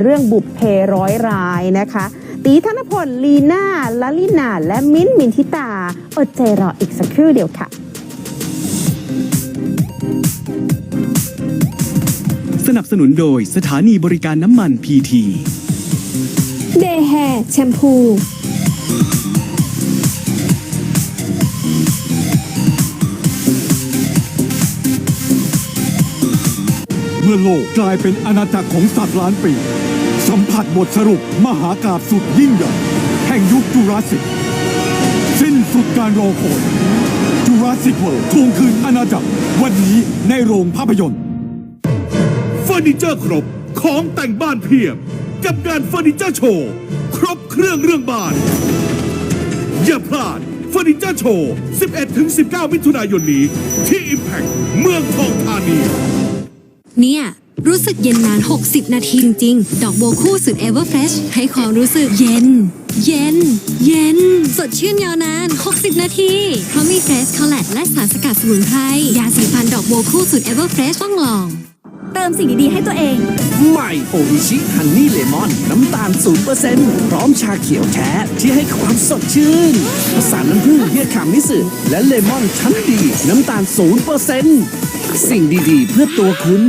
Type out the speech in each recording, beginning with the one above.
เรื่องบุพเพร้อยรายนะคะ ตีธนพล ลีน่าลลินา และมิ้นท์มินทิตา อดใจรออีกสักครู่เดียวค่ะ สนับสนุนโดยสถานีบริการน้ำมันพีที เดย์แฮร์แชมพูื่อโลกกลายเป็นอาณาจักรของสัตว์ล้านปี สัมผัสบทสรุปมหากาบสุดยิ่งใหญ่แห่งยุคจูราสสิก สิ้นสุดการรอคอยจูราสสิกเวิลด์ทวงคืนอาณาจักร วันนี้ในโรงภาพยนตร์เฟอร์นิเจอร์ครบของแต่งบ้านเพียบ กับงานเฟอร์นิเจอร์โชว์ครบเครื่องเรื่องบ้าน อย่าพลาดเฟอร์นิเจอร์โชว์ 11-19 มิถุนายนนี้ ที่ Impact เมืองทองธานี เนี่ย รู้สึกเย็นนาน 60 นาทีจริงๆ ดอกโบวคู่สุด Everfresh ให้ความรู้สึกเย็น เย็น เย็น สดชื่นยาวนาน 60 นาที เพราะมีเฟรชคอลแลตและสารสกัดสมุนไพรยาสีฟันดอกโบวคู่สุด Everfresh ต้องลอง เติมสิ่งดีๆให้ตัวเอง ใหม่โออิชิฮันนี่เลมอน น้ำตาล 0%พร้อมชาเขียวแท้ที่ให้ความสดชื่นผสานน้ำผึ้งเยื่อขามิสึและเลมอนชั้นดี น้ำตาล 0% สิ่งดีๆ เพื่อตัวคุณ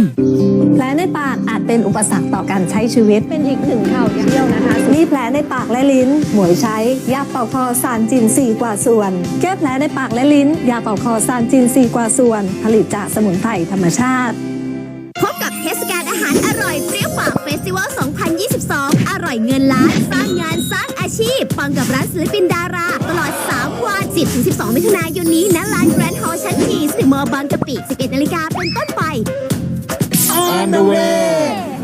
แผลในปากอาจเป็นอุปสรรคต่อการใช้ชีวิต เป็นอีกหนึ่งข่าวเที่ยวนะคะมีแผลในปากและลิ้น หมวยใช้ ยาเป่าคอซานจิน4กว่าส่วน แก้แผลในปากและลิ้น ยาเป่าคอซานจิน4กว่าส่วน ผลิตจากสมุนไพรธรรมชาติ พบกับเทศกาลอาหารอร่อยเปรี้ยวปากเฟสติวัล 2022 อร่อยเงินล้าน สร้างงานสร้างอาชีพปังกับร้านศิลปินดารา ตลอด3วัน 10-12 มิถุนายนนี้ณลานแกรนด์ฮอลล์ชั้นจีสติมอลล์บางกะปิ 11 นาฬิกาเป็นต้นไป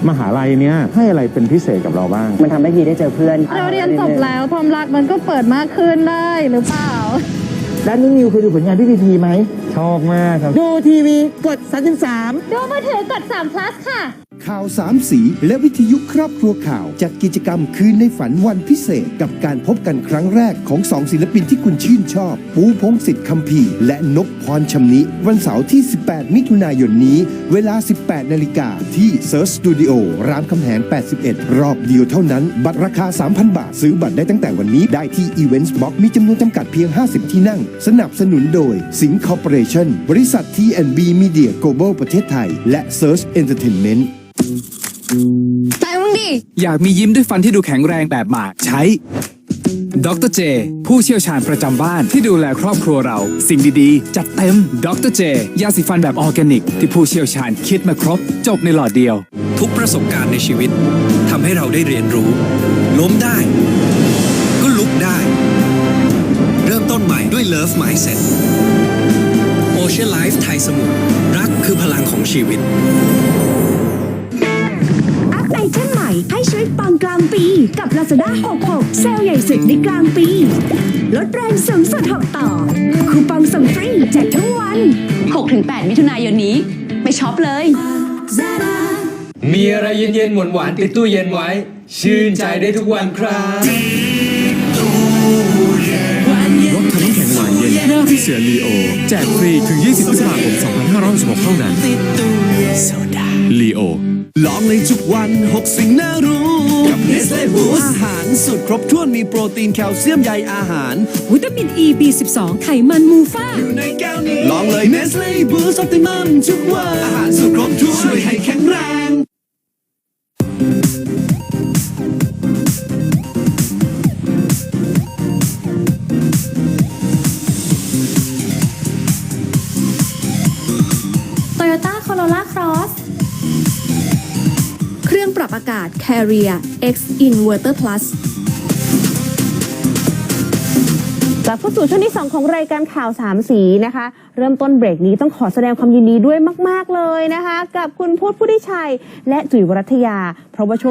มหาลัยเนี้ยให้อะไรเป็นพิเศษกับเราบ้าง มันทำให้พีได้เจอเพื่อนเราเรียนจบแล้วความรักมันก็เปิดมากขึ้นได้หรือเปล่า ด้านนี้นิวเคยดูผลงานพี่พีพีไหม ชอบมากครับ ดูทีวีกด 33 ดูมือถือกด3 plus ค่ะ ข่าวสามสี และวิทยุครอบครัวข่าว จัดกิจกรรมคืนในฝันวันพิเศษ กับการพบกันครั้งแรกของสองศิลปินที่คุณชื่นชอบ ปูพงศิษฐ์คำพีและนกพรชำนิ วันเสาร์ที่ 18 มิถุนายนนี้ เวลา 18 นาฬิกาที่ Search Studio รามคำแหง 81 รอบเดียวเท่านั้น บัตรราคา 3,000 บาท ซื้อบัตรได้ตั้งแต่วันนี้ได้ที่ Events Box มีจำนวนจำกัดเพียง 50 ที่นั่ง สนับสนุนโดยสิงห์คอร์ปอเรชั่นบริษัท T&B Media Global ประเทศไทย และ Search Entertainment ไปมึงดิ อยากมียิ้มด้วยฟันที่ดูแข็งแรงแบบหมากใช้ ดรเจ ผู้เชี่ยวชาญประจำบ้านที่ดูแลครอบครัวเรา สิ่งดีๆ จัดเต็ม ดรเจ ยาสีฟันแบบออร์แกนิก ที่ผู้เชี่ยวชาญคิดมาครบ จบในหลอดเดียว ทุกประสบการณ์ในชีวิตทำให้เราได้เรียนรู้ ล้มได้ ก็ลุกได้ เริ่มต้นใหม่ด้วย Love Mindset Ocean Life ไทยสมุทรรักคือพลังของชีวิตางปี กับ Lazada 66 เซลล์ใหญ่สุดในกลางปี ลดแรงสูงสุด6ต่อ คูปองส่งฟรีแจกทั้งวัน 6-8 มิถุนายนนี้ ไปช็อปเลย มีอะไรเย็นๆหวานๆติดตู้เย็นไว้ ชื่นใจได้ทุกวันครับรถทั้งน้ำแข็งหวานเย็นหน้าพี่เสือลีโอ แจกฟรีถึง 20พฤษภาคม 2566เท่านั้น ลีโอลองในทุกวันหกสิ่งน่ารู้ กับเนสเล่บูสอาหารสุดครบถ้วนมีโปรตีนแคลเซียมใยอาหาร วิตามิน E B12 ไขมันมูฟ่าอยู่ในแก้วนี้ ลองเลยเนสเล่บูสออติมัมทุกวัน อาหารสุดครบถ้วนช่วย รื่องปรับอากาศ Carrier X Inverter Plus กลับเข้าสู่ช่วงที่ 2 ของรายการข่าวสามสีนะคะ เริ่มต้นเบรกนี้ต้องขอแสดงความยินดีด้วยมาก ๆ เลยนะคะ กับคุณพุทธพุทธิชัย และจุ๋ยวรัตยาเพราะว่าช่วง